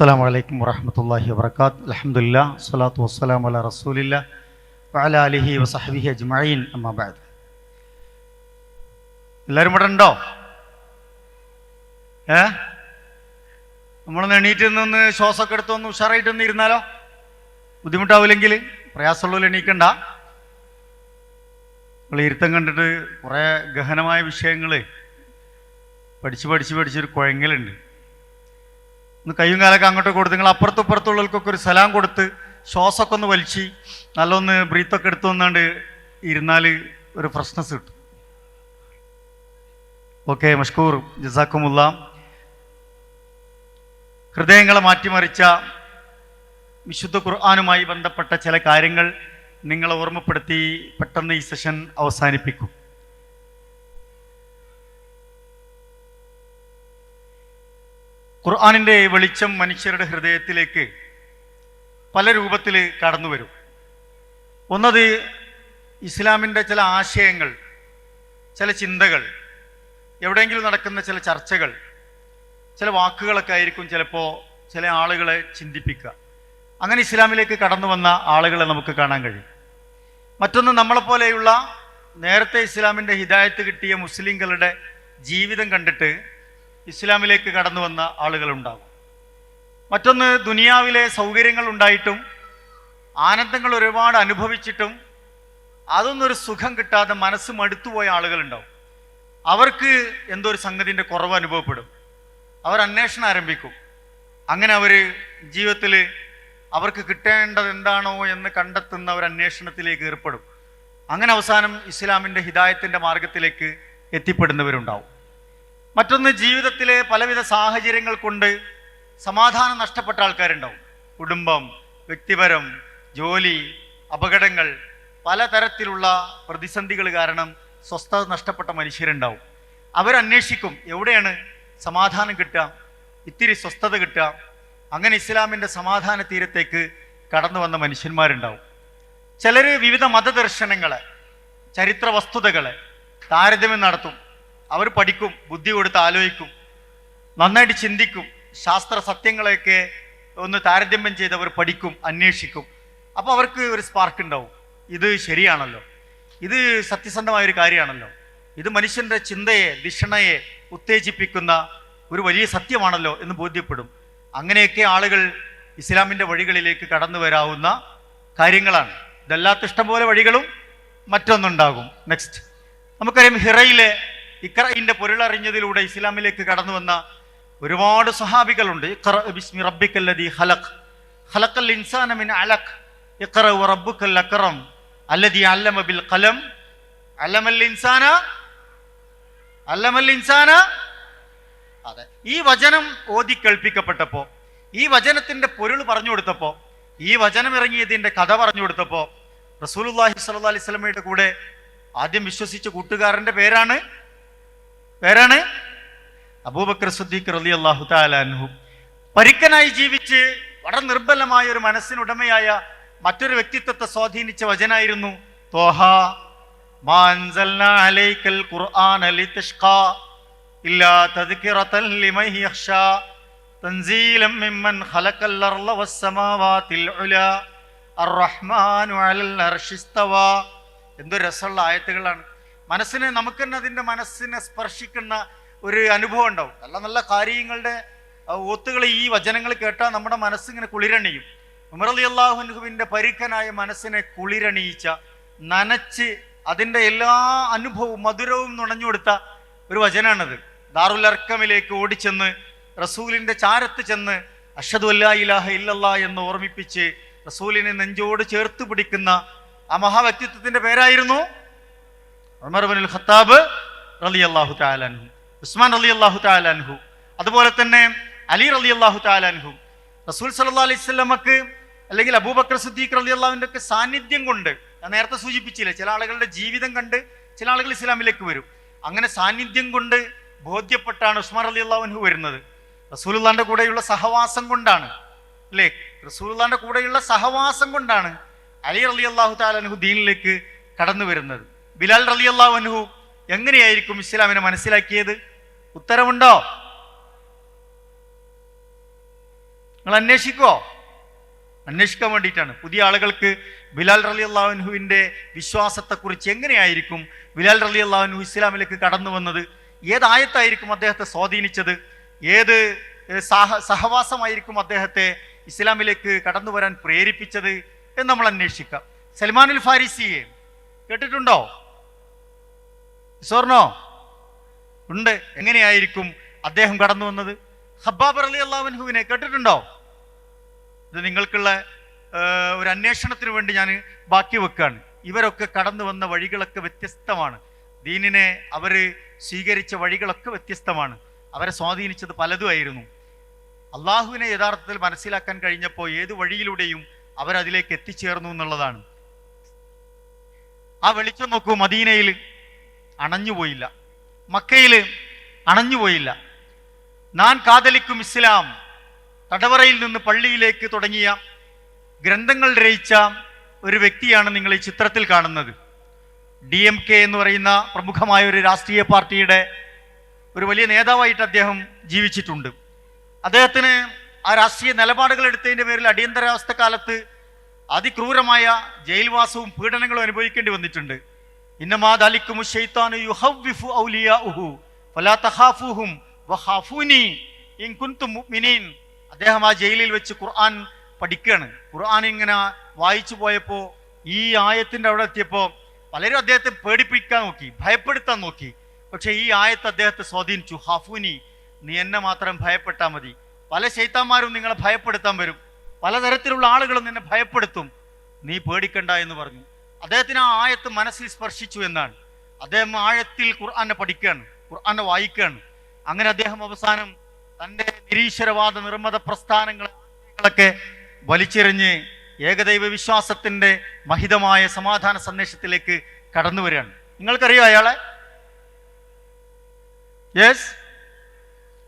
അസ്സാം വലൈക്കും വറഹമത്തല്ലാഹി വബർക്കാത്ത് അലഹമുല്ല സ്വലാത്തു വസ്സലാം അല റസൂലില്ല വഅല അലിഹി വസഹബിഹി അജ്മഈൻ. അമ്മാബാദ് എല്ലാവരും ഇവിടെ ഉണ്ടോ? ഏ? നമ്മളൊന്ന് എണീറ്റ് നിന്ന് ശ്വാസമൊക്കെ എടുത്തൊന്ന് ഉഷാറായിട്ടൊന്ന് ഇരുന്നാലോ? ബുദ്ധിമുട്ടാവില്ലെങ്കിൽ പ്രയാസമുള്ളവർ എണീക്കണ്ട. നമ്മൾ ഇരുത്തം കണ്ടിട്ട് കുറേ ഗഹനമായ വിഷയങ്ങൾ പഠിച്ച് പഠിച്ച് പഠിച്ചൊരു കുഴങ്ങലുണ്ട്. ഒന്ന് കയ്യും കാലൊക്കെ അങ്ങോട്ട് കൊടുത്ത് നിങ്ങൾ അപ്പുറത്തും ഇപ്പുറത്തുള്ളവർക്കൊക്കെ ഒരു സലാം കൊടുത്ത് ശ്വാസമൊക്കെ ഒന്ന് വലിച്ച് നല്ലൊന്ന് ബ്രീത്തൊക്കെ എടുത്തു വന്നാണ്ട് ഇരുന്നാൽ ഒരു ഫ്രഷ്നസ് കിട്ടും. ഓക്കെ മഷ്കൂർ ജസാക്കുമുള്ള ഹൃദയങ്ങളെ മാറ്റിമറിച്ച വിശുദ്ധ ഖുർആാനുമായി ബന്ധപ്പെട്ട ചില കാര്യങ്ങൾ നിങ്ങളെ ഓർമ്മപ്പെടുത്തി പെട്ടെന്ന് ഈ സെഷൻ അവസാനിപ്പിക്കും. ഖുർആാനിന്റെ വെളിച്ചം മനുഷ്യരുടെ ഹൃദയത്തിലേക്ക് പല രൂപത്തിൽ കടന്നു വരും. ഒന്നത് ഇസ്ലാമിന്റെ ചില ആശയങ്ങൾ ചില ചിന്തകൾ എവിടെയെങ്കിലും നടക്കുന്ന ചില ചർച്ചകൾ ചില വാക്കുകളൊക്കെ ആയിരിക്കും ചിലപ്പോൾ ചില ആളുകളെ ചിന്തിപ്പിക്കുക. അങ്ങനെ ഇസ്ലാമിലേക്ക് കടന്നു വന്ന ആളുകളെ നമുക്ക് കാണാൻ കഴിയും. മറ്റൊന്ന് നമ്മളെപ്പോലെയുള്ള നേരത്തെ ഇസ്ലാമിന്റെ ഹിദായത്ത് കിട്ടിയ മുസ്ലിങ്ങളുടെ ജീവിതം കണ്ടിട്ട് ഇസ്ലാമിലേക്ക് കടന്നു വന്ന ആളുകളുണ്ടാകും. മറ്റൊന്ന് ദുനിയാവിലെ സൗകര്യങ്ങൾ ഉണ്ടായിട്ടും ആനന്ദങ്ങൾ ഒരുപാട് അനുഭവിച്ചിട്ടും അതൊന്നൊരു സുഖം കിട്ടാതെ മനസ്സ് മടുത്തുപോയ ആളുകളുണ്ടാവും അവർക്ക് എന്തോ ഒരു സംഗതിന്റെ കുറവ് അനുഭവപ്പെടും. അവർ അന്വേഷണം ആരംഭിക്കും. അങ്ങനെ അവർ ജീവിതത്തിൽ അവർക്ക് കിട്ടേണ്ടത് എന്താണോ എന്ന് കണ്ടെത്തുന്ന ഒരു അന്വേഷണത്തിലേക്ക് ഏർപ്പെടും. അങ്ങനെ അവസാനം ഇസ്ലാമിന്റെ ഹിദായത്തിന്റെ മാർഗത്തിലേക്ക് എത്തിപ്പെടുന്നവരുണ്ടാവും മറ്റൊന്ന് ജീവിതത്തിലെ പലവിധ സാഹചര്യങ്ങൾ കൊണ്ട് സമാധാനം നഷ്ടപ്പെട്ട ആൾക്കാരുണ്ടാവും. കുടുംബം വ്യക്തിപരം ജോലി അപകടങ്ങൾ പലതരത്തിലുള്ള പ്രതിസന്ധികൾ കാരണം സ്വസ്ഥത നഷ്ടപ്പെട്ട മനുഷ്യരുണ്ടാവും. അവരന്വേഷിക്കും എവിടെയാണ് സമാധാനം കിട്ടുക ഇത്തിരി സ്വസ്ഥത കിട്ടുക. അങ്ങനെ ഇസ്ലാമിന്റെ സമാധാന തീരത്തേക്ക് കടന്നു വന്ന മനുഷ്യന്മാരുണ്ടാവും. ചിലർ വിവിധ മതദർശനങ്ങളെ ചരിത്ര വസ്തുതകളെ താരതമ്യം നടത്തും. അവർ പഠിക്കും ബുദ്ധി കൊടുത്ത് ആലോചിക്കും നന്നായിട്ട് ചിന്തിക്കും ശാസ്ത്ര സത്യങ്ങളെയൊക്കെ ഒന്ന് താരതമ്യം ചെയ്ത് അവർ പഠിക്കും അന്വേഷിക്കും. അപ്പോൾ അവർക്ക് ഒരു സ്പാർക്ക് ഉണ്ടാവും. ഇത് ശരിയാണല്ലോ. ഇത് സത്യസന്ധമായ ഒരു കാര്യമാണല്ലോ. ഇത് മനുഷ്യന്റെ ചിന്തയെ ദിഷണയെ ഉത്തേജിപ്പിക്കുന്ന ഒരു വലിയ സത്യമാണല്ലോ എന്ന് ബോധ്യപ്പെടും. അങ്ങനെയൊക്കെ ആളുകൾ ഇസ്ലാമിന്റെ വഴികളിലേക്ക് കടന്നു വരാവുന്ന കാര്യങ്ങളാണ്. ഇതല്ലാത്ത ഇഷ്ടംപോലെ വഴികളും മറ്റൊന്നുണ്ടാകും. നെക്സ്റ്റ് നമുക്കറിയാം ഹിറയിലെ ഇക്രയിന്റെ പൊരുളറിഞ്ഞതിലൂടെ ഇസ്ലാമിലേക്ക് കടന്നു വന്ന ഒരുപാട് സഹാബികളുണ്ട്. ഇക്ര ബിസ്മി റബ്ബിക്കല്ലതി ഹലഖ് ഖലഖൽ ഇൻസാന മിൻ അലഖ്. ഇക്ര റബ്ബുക്കൽ അക്രം. അല്ലതി അല്ലമ ബിൽ ഖലം. അല്ലമൽ ഇൻസാന? അല്ലമൽ ഇൻസാന? അതെ. ഈ വചനം ഓതി കേൾപ്പിക്കപ്പെട്ടപ്പോൾ ഈ വചനത്തിന്റെ പൊരുൾ പറഞ്ഞു കൊടുത്തപ്പോൾ ഈ വചനം ഇറങ്ങിയതിന്റെ കഥ പറഞ്ഞു കൊടുത്തപ്പോൾ റസൂലുള്ളാഹി സ്വല്ലല്ലാഹി അലൈഹി വസല്ലമയുടെ കൂടെ ആദ്യം വിശ്വസിച്ച കൂട്ടുകാരന്റെ പേരാണ് പേരാണ്? അബൂബക്കർ സുദ്ദീഖ് റലി അള്ളാഹു താലാൻഹു പരിക്കനായി ജീവിച്ച് വളരെ നിർബലമായ ഒരു മനസ്സിനുടമയായ മറ്റൊരു വ്യക്തിത്വത്തെ സ്വാധീനിച്ച വചനായിരുന്നു തോഹ. എന്തൊരു രസമുള്ള ആയത്തുകളാണ്. മനസ്സിനെ നമുക്ക് തന്നെ അതിന്റെ മനസ്സിനെ സ്പർശിക്കുന്ന ഒരു അനുഭവം ഉണ്ടാവും. നല്ല നല്ല കാര്യങ്ങളുടെ ഒത്തുകൾ ഈ വചനങ്ങൾ കേട്ടാൽ നമ്മുടെ മനസ്സിങ്ങനെ കുളിരണിയും. ഉമറലി അള്ളാഹുനുഹുവിന്റെ പരുക്കനായ മനസ്സിനെ കുളിരണിയിച്ച നനച്ച് അതിന്റെ എല്ലാ അനുഭവവും മധുരവും നുണഞ്ഞു കൊടുത്ത ഒരു വചനമാണത് ദാറുൽ അർക്കമിലേക്ക് ഓടിച്ചെന്ന് റസൂലിന്റെ ചാരത്ത് ചെന്ന് അഷദ് അല്ലാ ഇലാഹ ഇല്ലല്ലാ എന്ന് ഓർമ്മിപ്പിച്ച് റസൂലിനെ നെഞ്ചോട് ചേർത്ത് പിടിക്കുന്ന ആ മഹാവ്യക്തിത്വത്തിന്റെ പേരായിരുന്നു ഖത്താബ് ഉസ്മാൻ അതുപോലെ തന്നെ അലി റലി അള്ളാഹു താലാൻഹു റസൂൽ സല്ലാ അലൈഹി സ്വലമക്ക് അല്ലെങ്കിൽ അബൂബക്കർ സുദ്ദീഖ് റലി അള്ളാഹുവിന്റെ ഒക്കെ സാന്നിധ്യം കൊണ്ട് ഞാൻ നേരത്തെ സൂചിപ്പിച്ചില്ലേ ചില ആളുകളുടെ ജീവിതം കണ്ട് ചില ആളുകൾ ഇസ്ലാമിലേക്ക് വരും. അങ്ങനെ സാന്നിധ്യം കൊണ്ട് ബോധ്യപ്പെട്ടാണ് ഉസ്മാൻ അലി അള്ളാഹുൻഹു വരുന്നത്. റസൂലുള്ളാന്റെ കൂടെയുള്ള സഹവാസം കൊണ്ടാണ്. അല്ലേ? റസൂലുള്ളാന്റെ കൂടെയുള്ള സഹവാസം കൊണ്ടാണ് അലി റലി അള്ളാഹു താലൻഹു ദീനിലേക്ക് കടന്നു വരുന്നത്. ബിലാൽ റലി വൻഹു എങ്ങനെയായിരിക്കും ഇസ്ലാമിനെ മനസ്സിലാക്കിയത്? ഉത്തരമുണ്ടോ? നിങ്ങൾ അന്വേഷിക്കോ അന്വേഷിക്കാൻ വേണ്ടിയിട്ടാണ്. പുതിയ ആളുകൾക്ക് ബിലാൽ റലി അള്ളാഹുവിന്റെ വിശ്വാസത്തെക്കുറിച്ച് എങ്ങനെയായിരിക്കും ബിലാൽ റലി അള്ളാഹുനു ഇസ്ലാമിലേക്ക് കടന്നു വന്നത്? ഏതായത്തായിരിക്കും അദ്ദേഹത്തെ സ്വാധീനിച്ചത്? ഏത് സഹ സഹവാസമായിരിക്കും അദ്ദേഹത്തെ ഇസ്ലാമിലേക്ക് കടന്നു വരാൻ പ്രേരിപ്പിച്ചത് എന്ന് നമ്മൾ അന്വേഷിക്കാം. സൽമാനുൽ ഫാരിസിയെ കേട്ടിട്ടുണ്ടോ? സ്വർണോ ഉണ്ട്. എങ്ങനെയായിരിക്കും അദ്ദേഹം കടന്നു വന്നത്? ഹബ്ബാബ് അലി അള്ളാഹുവിനെ കേട്ടിട്ടുണ്ടോ? ഇത് നിങ്ങൾക്കുള്ള ഒരു അന്വേഷണത്തിന് വേണ്ടി ഞാൻ ബാക്കി വെക്കുകയാണ് ഇവരൊക്കെ കടന്നു വന്ന വഴികളൊക്കെ വ്യത്യസ്തമാണ്. ദീനിനെ അവർ സ്വീകരിച്ച വഴികളൊക്കെ വ്യത്യസ്തമാണ്. അവരെ സ്വാധീനിച്ചത് പലതുമായിരുന്നു അള്ളാഹുവിനെ യഥാർത്ഥത്തിൽ മനസ്സിലാക്കാൻ കഴിഞ്ഞപ്പോൾ ഏത് വഴിയിലൂടെയും അവരതിലേക്ക് എത്തിച്ചേർന്നു എന്നുള്ളതാണ്. ആ വെളിച്ചം നോക്കൂ മദീനയിൽ. അണഞ്ഞുപോയില്ല മക്കയിൽ അണഞ്ഞുപോയില്ല നാൻ കാതലിക്കും ഇസ്ലാം. തടവറയിൽ നിന്ന് പള്ളിയിലേക്ക് തുടങ്ങിയ ഗ്രന്ഥങ്ങൾ രചിച്ച ഒരു വ്യക്തിയാണ് നിങ്ങൾ ഈ ചിത്രത്തിൽ കാണുന്നത്. ഡി എം കെ എന്ന് പറയുന്ന പ്രമുഖമായ ഒരു രാഷ്ട്രീയ പാർട്ടിയുടെ ഒരു വലിയ നേതാവായിട്ട് അദ്ദേഹം ജീവിച്ചിട്ടുണ്ട്. അദ്ദേഹത്തിന് ആ രാഷ്ട്രീയ നിലപാടുകൾ എടുത്തതിന്റെ പേരിൽ അടിയന്തരാവസ്ഥ കാലത്ത് അതിക്രൂരമായ ജയിൽവാസവും പീഡനങ്ങളും അനുഭവിക്കേണ്ടി വന്നിട്ടുണ്ട്. അദ്ദേഹം ആ ജയിലിൽ വെച്ച് ഖുർആൻ പഠിക്കുകയാണ്. ഖുർആൻ ഇങ്ങനെ വായിച്ചു പോയപ്പോൾ ഈ ആയത്തിന്റെ അവിടെ എത്തിയപ്പോൾ പലരും അദ്ദേഹത്തെ പേടിപ്പിക്കാൻ നോക്കി ഭയപ്പെടുത്താൻ നോക്കി. പക്ഷെ ഈ ആയത്ത് അദ്ദേഹത്തെ സ്വാധീനിച്ചു. ഹാഫൂനി നീ എന്നെ മാത്രം ഭയപ്പെട്ടാൽ മതി. പല ശൈത്താന്മാരും നിങ്ങളെ ഭയപ്പെടുത്താൻ വരും. പലതരത്തിലുള്ള ആളുകളും നിന്നെ ഭയപ്പെടുത്തും. നീ പേടിക്കണ്ട എന്ന് പറഞ്ഞു. അദ്ദേഹത്തിന് ആ ആയത്ത് മനസ്സിൽ സ്പർശിച്ചു എന്നാണ്. അദ്ദേഹം ആഴത്തിൽ ഖുർആാനെ പഠിക്കുകയാണ് ഖുർആാനെ വായിക്കുകയാണ്. അങ്ങനെ അദ്ദേഹം അവസാനം തന്റെ നിരീശ്വരവാദ നിർമ്മത പ്രസ്ഥാനങ്ങളൊക്കെ വലിച്ചെറിഞ്ഞ് ഏകദൈവ വിശ്വാസത്തിന്റെ മഹിതമായ സമാധാന സന്ദേശത്തിലേക്ക് കടന്നു വരികയാണ്. നിങ്ങൾക്കറിയോ അയാളെ? യെസ്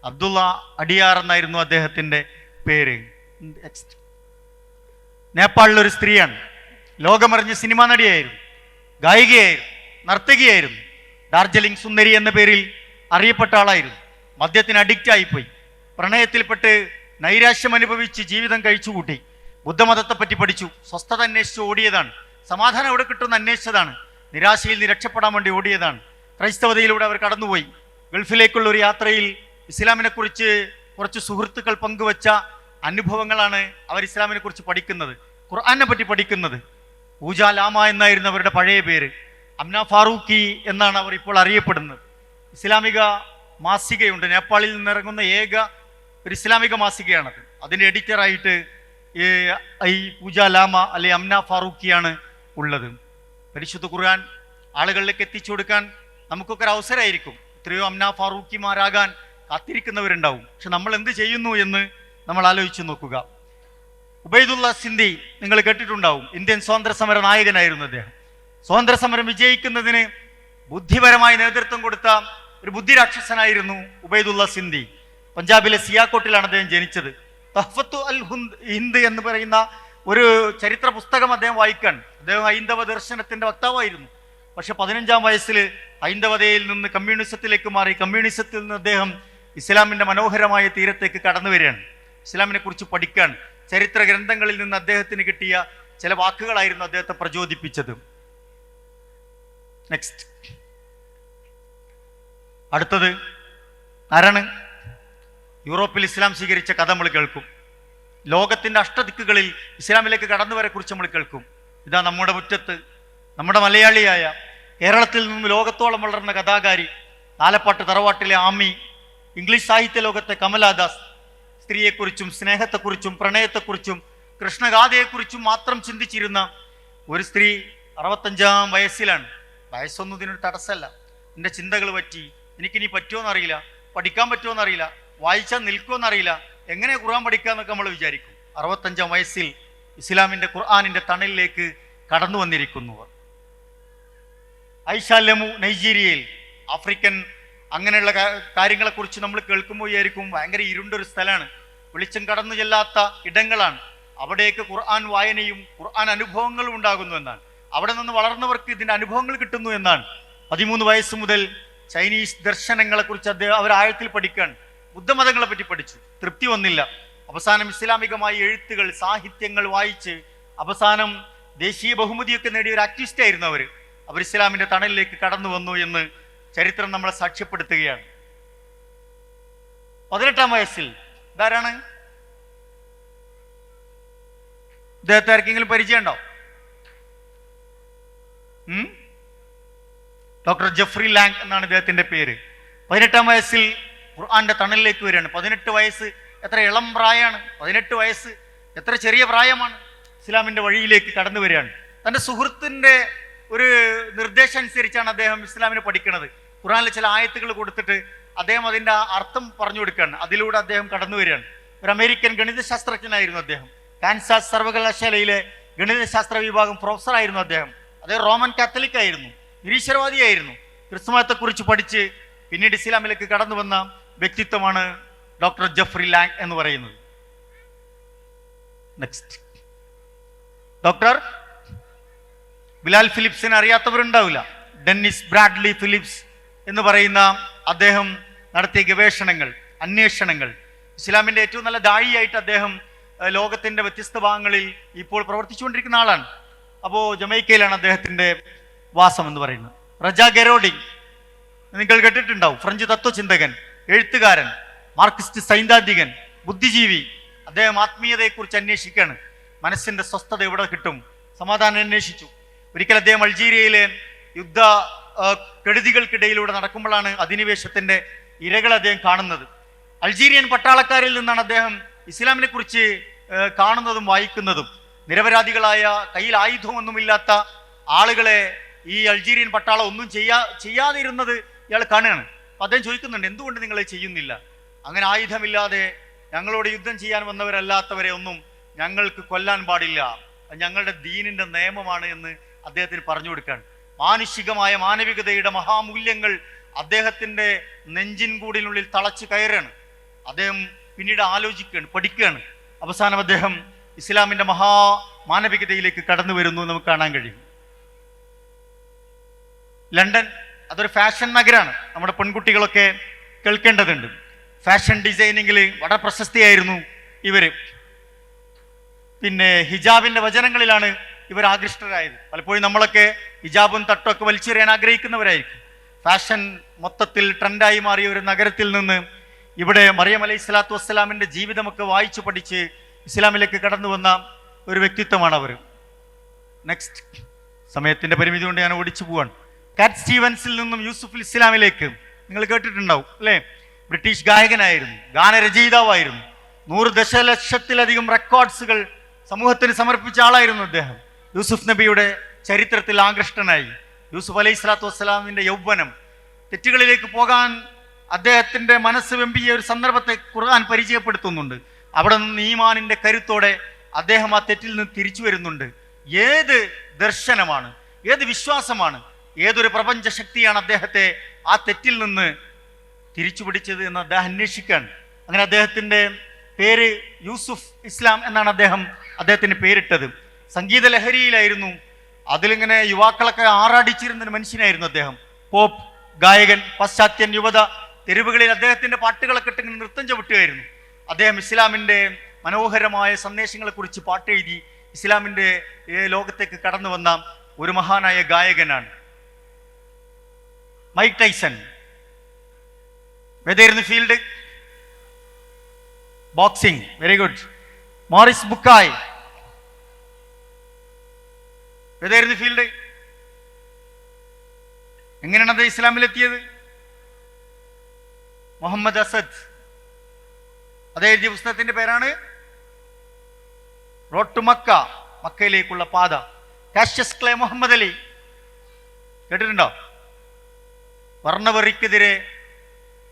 അബ്ദുള്ള അടിയാർ എന്നായിരുന്നു അദ്ദേഹത്തിന്റെ പേര്. നേപ്പാളിലൊരു സ്ത്രീയാണ്. ലോകമറിഞ്ഞ സിനിമാ നടിയായിരുന്നു ഗായികയായിരുന്നു നർത്തകിയായിരുന്നു. ഡാർജിലിംഗ് സുന്ദരി എന്ന പേരിൽ അറിയപ്പെട്ട ആളായിരുന്നു. മദ്യത്തിന് അഡിക്റ്റ് ആയിപ്പോയി. പ്രണയത്തിൽപ്പെട്ട് നൈരാശ്യം അനുഭവിച്ച് ജീവിതം കഴിച്ചുകൂട്ടി. ബുദ്ധമതത്തെ പറ്റി പഠിച്ചു. സ്വസ്ഥത അന്വേഷിച്ച് ഓടിയതാണ്. സമാധാനം എവിടെ കിട്ടുമെന്ന് അന്വേഷിച്ചതാണ്. നിരാശയിൽ നിന്ന് രക്ഷപ്പെടാൻ വേണ്ടി ഓടിയതാണ്. ക്രൈസ്തവതയിലൂടെ അവർ കടന്നുപോയി. ഗൾഫിലേക്കുള്ള ഒരു യാത്രയിൽ ഇസ്ലാമിനെ കുറിച്ച് സുഹൃത്തുക്കൾ പങ്കുവച്ച അനുഭവങ്ങളാണ് അവർ ഇസ്ലാമിനെ കുറിച്ച് പഠിക്കുന്നത്. ഖുർആാനെ പറ്റി പഠിക്കുന്നത്. ഊജ ലാമ എന്നായിരുന്നു അവരുടെ പഴയ പേര്. അംന ഫാറൂഖി എന്നാണ് അവർ ഇപ്പോൾ അറിയപ്പെടുന്നത്. ഇസ്ലാമിക മാസികയുണ്ട്. നേപ്പാളിൽ നിന്നിറങ്ങുന്ന ഏക ഒരു ഇസ്ലാമിക മാസികയാണത്. അതിന്റെ എഡിറ്ററായിട്ട് ഈ പൂജ ലാമ അല്ലെ അംന ഫാറൂഖിയാണ് ഉള്ളത്. പരിശുദ്ധ ഖുർആൻ ആളുകളിലേക്ക് എത്തിച്ചു കൊടുക്കാൻ നമുക്കൊക്കെ ഒരു അവസരമായിരിക്കും. എത്രയോ അംന ഫാറൂഖിമാരാകാൻ കാത്തിരിക്കുന്നവരുണ്ടാവും. പക്ഷെ നമ്മൾ എന്ത് ചെയ്യുന്നു എന്ന് നമ്മൾ ആലോചിച്ച് നോക്കുക. ഉബൈദുള്ള സിന്ധി നിങ്ങൾ കേട്ടിട്ടുണ്ടാവും. ഇന്ത്യൻ സ്വാതന്ത്ര്യ സമര നായകനായിരുന്നു അദ്ദേഹം. സ്വാതന്ത്ര്യ സമരം വിജയിക്കുന്നതിന് ബുദ്ധിപരമായി നേതൃത്വം കൊടുത്ത ഒരു ബുദ്ധിരാക്ഷസനായിരുന്നു ഉബൈദുള്ള സിന്ധി. പഞ്ചാബിലെ സിയാക്കോട്ടിലാണ് അദ്ദേഹം ജനിച്ചത്. തഹ്ഫത്തു അൽ ഹുന്ദ് ഹിന്ദ് എന്ന് പറയുന്ന ഒരു ചരിത്ര പുസ്തകം അദ്ദേഹം വായിക്കാൻ. അദ്ദേഹം ഹൈന്ദവ ദർശനത്തിന്റെ വക്താവായിരുന്നു. പക്ഷെ പതിനഞ്ചാം വയസ്സിൽ ഹൈന്ദവതയിൽ നിന്ന് കമ്മ്യൂണിസത്തിലേക്ക് മാറി കമ്മ്യൂണിസത്തിൽ നിന്ന് അദ്ദേഹം ഇസ്ലാമിന്റെ മനോഹരമായ തീരത്തേക്ക് കടന്നു വരികയാണ്. ഇസ്ലാമിനെ കുറിച്ച് പഠിക്കാൻ ചരിത്ര ഗ്രന്ഥങ്ങളിൽ നിന്ന് അദ്ദേഹത്തിന് കിട്ടിയ ചില വാക്കുകളായിരുന്നു അദ്ദേഹത്തെ പ്രചോദിപ്പിച്ചത്. നെക്സ്റ്റ് അടുത്തത് ആരാണ് യൂറോപ്പിൽ ഇസ്ലാം സ്വീകരിച്ച കഥ നമ്മൾ കേൾക്കും. ലോകത്തിന്റെ അഷ്ടദിക്കുകളിൽ ഇസ്ലാമിലേക്ക് കടന്നുവരെ കുറിച്ച് നമ്മൾ കേൾക്കും. ഇതാ നമ്മുടെ മുറ്റത്ത് നമ്മുടെ മലയാളിയായ കേരളത്തിൽ നിന്നും ലോകത്തോളം വളർന്ന കഥാകാരി ആലപ്പാട്ട് തറവാട്ടിലെ ആമി ഇംഗ്ലീഷ് സാഹിത്യ ലോകത്തെ കമലാദാസ്. സ്ത്രീയെക്കുറിച്ചും സ്നേഹത്തെക്കുറിച്ചും പ്രണയത്തെക്കുറിച്ചും കൃഷ്ണഗാഥയെക്കുറിച്ചും മാത്രം ചിന്തിച്ചിരുന്ന ഒരു സ്ത്രീ അറുപത്തഞ്ചാം വയസ്സിലാണ്. വയസ്സൊന്നും ഇതിനൊരു തടസ്സമല്ല. എന്റെ ചിന്തകൾ പറ്റി എനിക്കിനി പറ്റുമോന്നറിയില്ല. പഠിക്കാൻ പറ്റുമോന്നറിയില്ല. വായിച്ചാൽ നിൽക്കുമെന്നറിയില്ല. എങ്ങനെ ഖുർആൻ പഠിക്കാന്നൊക്കെ നമ്മൾ വിചാരിക്കും. അറുപത്തഞ്ചാം വയസ്സിൽ ഇസ്ലാമിന്റെ ഖുർആാനിന്റെ തണലിലേക്ക് കടന്നു വന്നിരിക്കുന്നു. ഐഷാലമു നൈജീരിയയിൽ ആഫ്രിക്കൻ അങ്ങനെയുള്ള കാര്യങ്ങളെക്കുറിച്ച് നമ്മൾ കേൾക്കുമ്പോൾ വിചാരിക്കും ഭയങ്കര ഇരുണ്ടൊരു സ്ഥലമാണ്. വെളിച്ചം കടന്നു ചെല്ലാത്ത ഇടങ്ങളാണ്. അവിടേക്ക് ഖുർആൻ വായനയും ഖുർആൻ അനുഭവങ്ങളും ഉണ്ടാകുന്നു എന്നാണ്. അവിടെ നിന്ന് വളർന്നവർക്ക് ഇതിന്റെ അനുഭവങ്ങൾ കിട്ടുന്നു എന്നാണ്. പതിമൂന്ന് വയസ്സ് മുതൽ ചൈനീസ് ദർശനങ്ങളെക്കുറിച്ച് അദ്ദേഹം അവർ ആഴത്തിൽ പഠിക്കാൻ ബുദ്ധമതങ്ങളെ പറ്റി പഠിച്ചു. തൃപ്തി വന്നില്ല. അവസാനം ഇസ്ലാമികമായ എഴുത്തുകൾ സാഹിത്യങ്ങൾ വായിച്ച് അവസാനം ദേശീയ ബഹുമതിയൊക്കെ നേടിയ ഒരു ആക്ടിവിസ്റ്റ് ആയിരുന്നു അവർ. അവർ ഇസ്ലാമിന്റെ തണലിലേക്ക് കടന്നു വന്നു എന്ന് ചരിത്രം നമ്മളെ സാക്ഷ്യപ്പെടുത്തുകയാണ്. പതിനെട്ടാം വയസ്സിൽ ഇതാരാണ്? ഇദ്ദേഹത്തെ ആർക്കെങ്കിലും പരിചയമുണ്ടോ ഡോക്ടർ ജെഫ്രി ലാങ് എന്നാണ് ഇദ്ദേഹത്തിന്റെ പേര്. പതിനെട്ടാം വയസ്സിൽ ഖുർആന്റെ തണലിലേക്ക് വരികയാണ്. പതിനെട്ട് വയസ്സ് എത്ര ഇളം പ്രായമാണ്? പതിനെട്ട് വയസ്സ് എത്ര ചെറിയ പ്രായമാണ്? ഇസ്ലാമിന്റെ വഴിയിലേക്ക് കടന്നു വരികയാണ്. തന്റെ സുഹൃത്തിന്റെ ഒരു നിർദ്ദേശം അനുസരിച്ചാണ് അദ്ദേഹം ഇസ്ലാമിനെ പഠിക്കുന്നത്. ഖുർആനിലെ ചില ആയത്തുകൾ കൊടുത്തിട്ട് അദ്ദേഹം അതിന്റെ അർത്ഥം പറഞ്ഞു കൊടുക്കുകയാണ്. അതിലൂടെ അദ്ദേഹം കടന്നു വരികയാണ്. ഒരു അമേരിക്കൻ ഗണിതശാസ്ത്രജ്ഞനായിരുന്നു അദ്ദേഹം. കാൻസാസ് സർവകലാശാലയിലെ ഗണിതശാസ്ത്ര വിഭാഗം പ്രൊഫസറായിരുന്നു അദ്ദേഹം. അദ്ദേഹം റോമൻ കാത്തലിക് ആയിരുന്നു. നിരീശ്വരവാദിയായിരുന്നു. ക്രിസ്തുമതത്തെക്കുറിച്ച് പഠിച്ച് പിന്നീട് ഇസ്ലാമിലേക്ക് കടന്നു വന്ന വ്യക്തിത്വമാണ് ഡോക്ടർ ജഫ്രി ലാങ് എന്ന് പറയുന്നത്. നെക്സ്റ്റ് ഡോക്ടർ ബിലാൽ ഫിലിപ്സിനെ അറിയാത്തവരുണ്ടാവില്ല. ഡെന്നിസ് ബ്രാഡ്ലി ഫിലിപ്സ് എന്ന് പറയുന്ന അദ്ദേഹം നടത്തിയ ഗവേഷണങ്ങൾ അന്വേഷണങ്ങൾ. ഇസ്ലാമിന്റെ ഏറ്റവും നല്ല ദാഴിയായിട്ട് അദ്ദേഹം ലോകത്തിന്റെ വ്യത്യസ്ത ഭാഗങ്ങളിൽ ഇപ്പോൾ പ്രവർത്തിച്ചുകൊണ്ടിരിക്കുന്ന ആളാണ്. അപ്പോൾ ജമൈക്കയിലാണ് അദ്ദേഹത്തിന്റെ വാസം എന്ന് പറയുന്നത്. റജ ഗെറോഡിങ് നിങ്ങൾ കേട്ടിട്ടുണ്ടാവും ഫ്രഞ്ച് തത്വചിന്തകൻ എഴുത്തുകാരൻ മാർക്സിസ്റ്റ് സൈദ്ധാന്തികൻ ബുദ്ധിജീവി. അദ്ദേഹം ആത്മീയതയെക്കുറിച്ച് അന്വേഷിക്കുകയാണ്. മനസ്സിന്റെ സ്വസ്ഥത എവിടെ കിട്ടും? സമാധാനം അന്വേഷിച്ചു. ഒരിക്കൽ അദ്ദേഹം അൾജീരിയയിലെ യുദ്ധ കെടുതികൾക്കിടയിലൂടെ നടക്കുമ്പോഴാണ് അധിനിവേശത്തിന്റെ ഇരകൾ അദ്ദേഹം കാണുന്നത്. അൾജീരിയൻ പട്ടാളക്കാരിൽ നിന്നാണ് അദ്ദേഹം ഇസ്ലാമിനെ കുറിച്ച് കാണുന്നതും വായിക്കുന്നതും. നിരപരാധികളായ കയ്യിൽ ആയുധമൊന്നുമില്ലാത്ത ആളുകളെ ഈ അൾജീരിയൻ പട്ടാളം ഒന്നും ചെയ്യാ ചെയ്യാതിരുന്നത് ഇയാൾ കാണുകയാണ്. അപ്പൊ അദ്ദേഹം ചോദിക്കുന്നുണ്ട് എന്തുകൊണ്ട് നിങ്ങൾ ചെയ്യുന്നില്ല? അങ്ങനെ ആയുധമില്ലാതെ ഞങ്ങളോട് യുദ്ധം ചെയ്യാൻ വന്നവരല്ലാത്തവരെ ഒന്നും ഞങ്ങൾക്ക് കൊല്ലാൻ പാടില്ല. ഞങ്ങളുടെ ദീനിന്റെ നിയമമാണ് എന്ന് അദ്ദേഹത്തിന് പറഞ്ഞു കൊടുക്കുകയാണ്. മാനുഷികമായ മാനവികതയുടെ മഹാമൂല്യങ്ങൾ അദ്ദേഹത്തിന്റെ നെഞ്ചിൻ കൂടിനുള്ളിൽ തളച്ചു കയറുകയാണ് അദ്ദേഹം പിന്നീട് ആലോചിക്കുകയാണ് പഠിക്കുകയാണ്. അവസാനം അദ്ദേഹം ഇസ്ലാമിന്റെ മഹാ മാനവികതയിലേക്ക് കടന്നു വരുന്നു നമുക്ക് കാണാൻ കഴിയും. ലണ്ടൻ അതൊരു ഫാഷൻ നഗരാണ്. നമ്മുടെ പെൺകുട്ടികളൊക്കെ കേൾക്കേണ്ടതുണ്ട്. ഫാഷൻ ഡിസൈനിങ്ങിൽ വളരെ പ്രശസ്തിയായിരുന്നു ഇവർ. പിന്നെ ഹിജാബിന്റെ വചനങ്ങളിലാണ് ഇവർ ആകൃഷ്ടരായത് പലപ്പോഴും നമ്മളൊക്കെ ഹിജാബും തട്ടും ഒക്കെ വലിച്ചെറിയാൻ ആഗ്രഹിക്കുന്നവരായിരിക്കും. ഫാഷൻ മൊത്തത്തിൽ ട്രെൻഡായി മാറിയ ഒരു നഗരത്തിൽ നിന്ന് ഇവിടെ മറിയം അലൈഹി സ്വലാത്തു വസ്സലാമിന്റെ ജീവിതമൊക്കെ വായിച്ചു പഠിച്ച് ഇസ്ലാമിലേക്ക് കടന്നു വന്ന ഒരു വ്യക്തിത്വമാണ് അവർ. നെക്സ്റ്റ് സമയത്തിന്റെ പരിമിതി കൊണ്ട് ഞാൻ ഓടിച്ചു പോവാണ്. കാറ്റ് സ്റ്റീവൻസിൽ നിന്നും യൂസുഫ് ഇസ്ലാമിലേക്ക്. നിങ്ങൾ കേട്ടിട്ടുണ്ടാവും അല്ലേ? ബ്രിട്ടീഷ് ഗായകനായിരുന്നു ഗാനരചയിതാവായിരുന്നു. നൂറ് ദശലക്ഷത്തിലധികം റെക്കോർഡ്സുകൾ സമൂഹത്തിന് സമർപ്പിച്ച ആളായിരുന്നു അദ്ദേഹം. യൂസുഫ് നബിയുടെ ചരിത്രത്തിൽ ആകൃഷ്ടനായി. യൂസുഫ് അലൈഹി സ്വലാത്തു വസ്സലാമിന്റെ യൗവനം തെറ്റുകളിലേക്ക് പോകാൻ അദ്ദേഹത്തിന്റെ മനസ്സ് വെമ്പിയ ഒരു സന്ദർഭത്തെ ഖുർആൻ പരിചയപ്പെടുത്തുന്നുണ്ട്. അവിടെ നിന്ന് ഈമാനിന്റെ കരുത്തോടെ അദ്ദേഹം ആ തെറ്റിൽ നിന്ന് തിരിച്ചു വരുന്നുണ്ട്. ഏത് ദർശനമാണ്? ഏത് വിശ്വാസമാണ്? ഏതൊരു പ്രപഞ്ച ശക്തിയാണ് അദ്ദേഹത്തെ ആ തെറ്റിൽ നിന്ന് തിരിച്ചു പിടിച്ചത് എന്ന് അദ്ദേഹം അന്വേഷിക്കാൻ. അങ്ങനെ അദ്ദേഹത്തിന്റെ പേര് യൂസുഫ് ഇസ്ലാം എന്നാണ് അദ്ദേഹം അദ്ദേഹത്തിന് പേരിട്ടത്. സംഗീത ലഹരിയിലായിരുന്നു. അതിലിങ്ങനെ യുവാക്കളൊക്കെ ആറാടിച്ചിരുന്ന ഒരു മനുഷ്യനായിരുന്നു അദ്ദേഹം. പോപ്പ് ഗായകൻ പാശ്ചാത്യൻ യുവത തെരുവുകളിൽ അദ്ദേഹത്തിന്റെ പാട്ടുകളൊക്കെ ഇട്ട് ഇങ്ങനെ നൃത്തം ചവിട്ടുകയായിരുന്നു. അദ്ദേഹം ഇസ്ലാമിന്റെ മനോഹരമായ സന്ദേശങ്ങളെ കുറിച്ച് പാട്ടെഴുതി ഇസ്ലാമിന്റെ ഏ, ലോകത്തേക്ക് കടന്നു വന്ന ഒരു മഹാനായ ഗായകനാണ്. Mike Tyson. ഏതായിരുന്നു field? Boxing. Very good. Maurice Bucaille. ഏതായിരുന്നു ഫീൽഡ്? എങ്ങനെയാണ് അത് ഇസ്ലാമിലെത്തിയത്? മുഹമ്മദ് അസദ്. അതേ എഴുതിയ പുസ്തകത്തിന്റെ പേരാണ് റോഡ് ടു മക്ക മക്കയിലേക്കുള്ള പാത. Cassius Clay Muhammad Ali. കേട്ടിട്ടുണ്ടോ? വർണവെറിക്കെതിരെ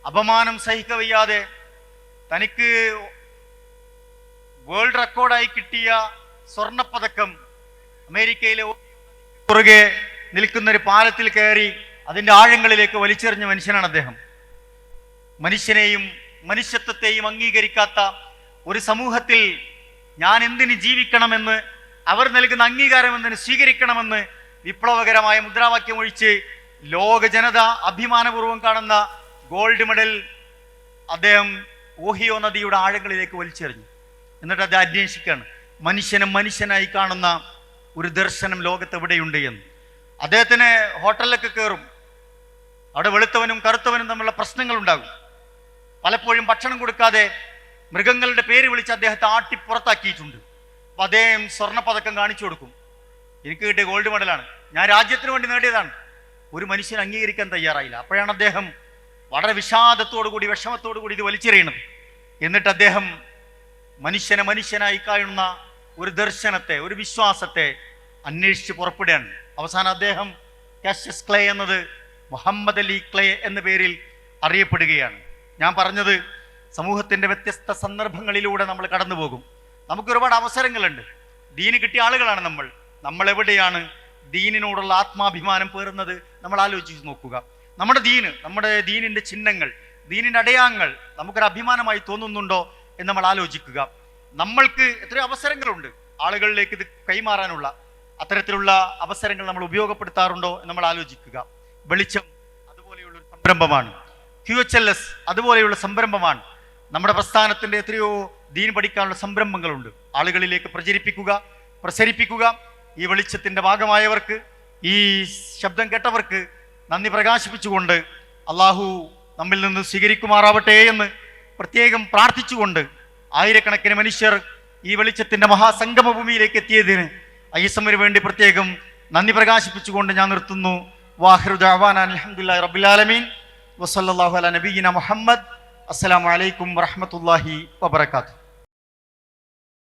അപമാനം സഹിക്കവയ്യാതെ തനിക്ക് വേൾഡ് റെക്കോർഡായി കിട്ടിയ സ്വർണപ്പതക്കം അമേരിക്കയിലെ പുറകെ നിൽക്കുന്ന ഒരു പാലത്തിൽ കയറി അതിന്റെ ആഴങ്ങളിലേക്ക് വലിച്ചെറിഞ്ഞ മനുഷ്യനാണ് അദ്ദേഹം. മനുഷ്യനെയും മനുഷ്യത്വത്തെയും അംഗീകരിക്കാത്ത ഒരു സമൂഹത്തിൽ ഞാൻ എന്തിന് ജീവിക്കണമെന്ന് അവർ നൽകുന്ന അംഗീകാരം എന്തിന് സ്വീകരിക്കണമെന്ന് വിപ്ലവകരമായ മുദ്രാവാക്യം ഒഴിച്ച് ലോക ജനത അഭിമാനപൂർവം കാണുന്ന ഗോൾഡ് മെഡൽ അദ്ദേഹം ഓഹിയോ നദിയുടെ ആഴങ്ങളിലേക്ക് വലിച്ചെറിഞ്ഞു. എന്നിട്ട് അത് അന്വേഷിക്കുകയാണ്. മനുഷ്യനെ മനുഷ്യനായി കാണുന്ന ഒരു ദർശനം ലോകത്ത് എവിടെയുണ്ട് എന്ന്. അദ്ദേഹത്തിന് ഹോട്ടലിലൊക്കെ കയറും. അവിടെ വെളുത്തവനും കറുത്തവനും തമ്മിലുള്ള പ്രശ്നങ്ങൾ ഉണ്ടാകും പലപ്പോഴും ഭക്ഷണം കൊടുക്കാതെ മൃഗങ്ങളുടെ പേര് വിളിച്ച് അദ്ദേഹത്തെ ആട്ടി പുറത്താക്കിയിട്ടുണ്ട്. അപ്പം അദ്ദേഹം സ്വർണ പതക്കം കാണിച്ചു കൊടുക്കും. എനിക്ക് കിട്ടിയ ഗോൾഡ് മെഡലാണ് ഞാൻ രാജ്യത്തിന് വേണ്ടി നേടിയതാണ്. ഒരു മനുഷ്യൻ അംഗീകരിക്കാൻ തയ്യാറായില്ല. അപ്പോഴാണ് അദ്ദേഹം വളരെ വിഷാദത്തോടു കൂടി വിഷമത്തോടു കൂടി ഇത് വലിച്ചെറിയണത് എന്നിട്ട് അദ്ദേഹം മനുഷ്യനെ മനുഷ്യനായി കാണുന്ന ഒരു ദർശനത്തെ ഒരു വിശ്വാസത്തെ അന്വേഷിച്ച് പുറപ്പെടുകയാണ്. അവസാനം അദ്ദേഹം കാഷ്യസ് ക്ലേ എന്നത് മുഹമ്മദ് അലി ക്ലേ എന്ന പേരിൽ അറിയപ്പെടുകയാണ്. ഞാൻ പറഞ്ഞത് സമൂഹത്തിന്റെ വ്യത്യസ്ത സന്ദർഭങ്ങളിലൂടെ നമ്മൾ കടന്നു പോകും നമുക്ക് ഒരുപാട് അവസരങ്ങളുണ്ട്. ദീന് കിട്ടിയ ആളുകളാണ് നമ്മൾ. നമ്മൾ എവിടെയാണ് ദീനിനോടുള്ള ആത്മാഭിമാനം പേറുന്നത്? നമ്മൾ ആലോചിച്ച് നോക്കുക. നമ്മുടെ ദീന് നമ്മുടെ ദീനിന്റെ ചിഹ്നങ്ങൾ ദീനിന്റെ അടയാങ്ങൾ നമുക്കൊരു അഭിമാനമായി തോന്നുന്നുണ്ടോ എന്ന് നമ്മൾ ആലോചിക്കുക. നമ്മൾക്ക് എത്രയോ അവസരങ്ങളുണ്ട്. ആളുകളിലേക്ക് ഇത് കൈമാറാനുള്ള അത്തരത്തിലുള്ള അവസരങ്ങൾ നമ്മൾ ഉപയോഗപ്പെടുത്താറുണ്ടോ എന്ന് നമ്മൾ ആലോചിക്കുക. വെളിച്ചം അതുപോലെയുള്ള ഒരു സംരംഭമാണ്. ക്യു എച്ച് എൽ എസ് അതുപോലെയുള്ള സംരംഭമാണ്. നമ്മുടെ പ്രസ്ഥാനത്തിന്റെ എത്രയോ ദീൻ പഠിക്കാനുള്ള സംരംഭങ്ങളുണ്ട്. ആളുകളിലേക്ക് പ്രചരിപ്പിക്കുക പ്രസരിപ്പിക്കുക. ഈ വെളിച്ചത്തിന്റെ ഭാഗമായവർക്ക് ഈ ശബ്ദം കേട്ടവർക്ക് നന്ദി പ്രകാശിപ്പിച്ചുകൊണ്ട് അള്ളാഹു നമ്മിൽ നിന്ന് സ്വീകരിക്കുമാറാവട്ടെ എന്ന് പ്രത്യേകം പ്രാർത്ഥിച്ചുകൊണ്ട് ആയിരക്കണക്കിന് മനുഷ്യർ ഈ വെളിച്ചത്തിന്റെ മഹാസംഗമ ഭൂമിയിലേക്ക് എത്തിയതിന് ഐസമിന് വേണ്ടി പ്രത്യേകം നന്ദി പ്രകാശിപ്പിച്ചുകൊണ്ട് ഞാൻ നിർത്തുന്നു. വാഹിറുദാൻ അലഹമുല്ലാ വസല്ലാഹു അല നബീന മുഹമ്മദ്. അസ്സാം വലൈക്കും വറഹമത്തല്ലാഹി വബർക്കാത്തു